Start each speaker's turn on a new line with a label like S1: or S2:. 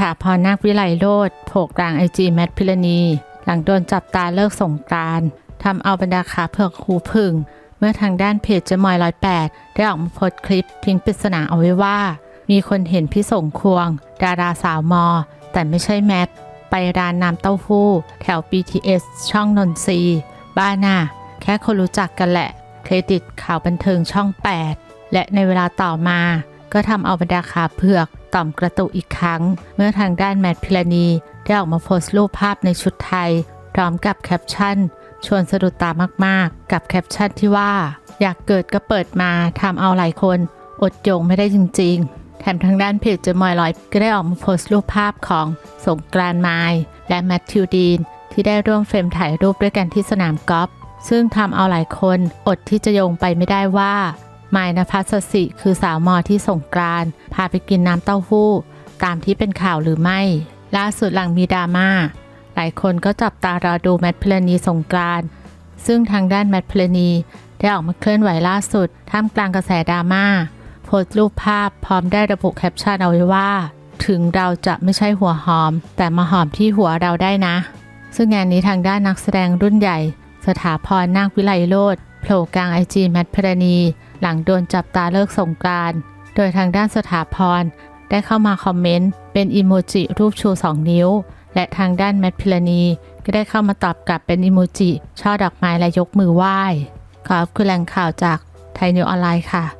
S1: ถาพรนาควิไลโรธโผกกลางไอจีแมทพิรณี หลังโดนจับตาเลิกสงกรานทำเอาบรรดาขาเผือกหูพึ่ง เมื่อทางด้านเพจเจมอยร้อยแปดได้ออกมาโพสต์คลิปทิ้งปริศนาเอาไว้ว่า มีคนเห็นพี่สงควง ดาราสาวมอ แต่ไม่ใช่แมท ไปร้านน้ำเต้าหู้ แถว BTS ช่องนนทรีบ้านน่ะแค่คนรู้จักกันแหละ เครดิตข่าวบันเทิงช่อง 8 และในเวลาต่อมา ก็ทำเอาบรรดาขาเผือก ต่อมกระตุกอีกครั้ง เมื่อทางด้านแมทพิรณีได้ออกมาโพสต์รูปภาพในชุดไทย พร้อมกับแคปชั่น ชวนสะดุดตามากๆ กับแคปชั่นที่ว่า อยากเกิดก็เปิดมาทำเอาหลายคน อดโยงไม่ได้จริง ๆ แถมทางด้านเพจเจมอยลอยก็ได้ออกมาโพสต์รูปภาพของสงกรานต์ไมล์และแมทธิวดีนที่ได้ร่วมเฟรมถ่ายรูปด้วยกันที่สนามกอล์ฟซึ่งทำเอาหลายคนอดที่จะโยงไปไม่ได้ว่า ไมล์นภัสสิ คือสาวมอที่สงกรานต์พาไปกินน้ำเต้าหู้ ตามที่เป็นข่าวหรือไม่ ล่าสุดหลังมีดราม่า หลายคนก็จับตารอดูแมทพลนีสงกรานต์ซึ่งทางด้านแมทพลนีได้ออกมาเคลื่อนไหวล่าสุด ท่ามกลางกระแสดราม่าโพสต์รูปภาพพร้อมได้ระบุแคปชั่นเอาไว้ว่า ถึงเราจะไม่ใช่หัวหอม แต่มาหอมที่หัวเราได้นะ ซึ่งงานนี้ทางด้านนักแสดงรุ่นใหญ่ สถาพรนาควิไลโรธโผล่กลางไอจีแมทพรณี หลังโดนจับตาเลิกสงกรานโดยทางด้านสถาพร ได้เข้ามาคอมเมนต์ เป็นอีโมจิรูปชู 2 นิ้ว และทางด้านแมทพิลณี ก็ได้เข้ามาตอบกลับเป็นอีโมจิช่อดอกไม้และยกมือไหว้ ขอบคุณแหล่งข่าวจากไทยนิวออนไลน์ค่ะ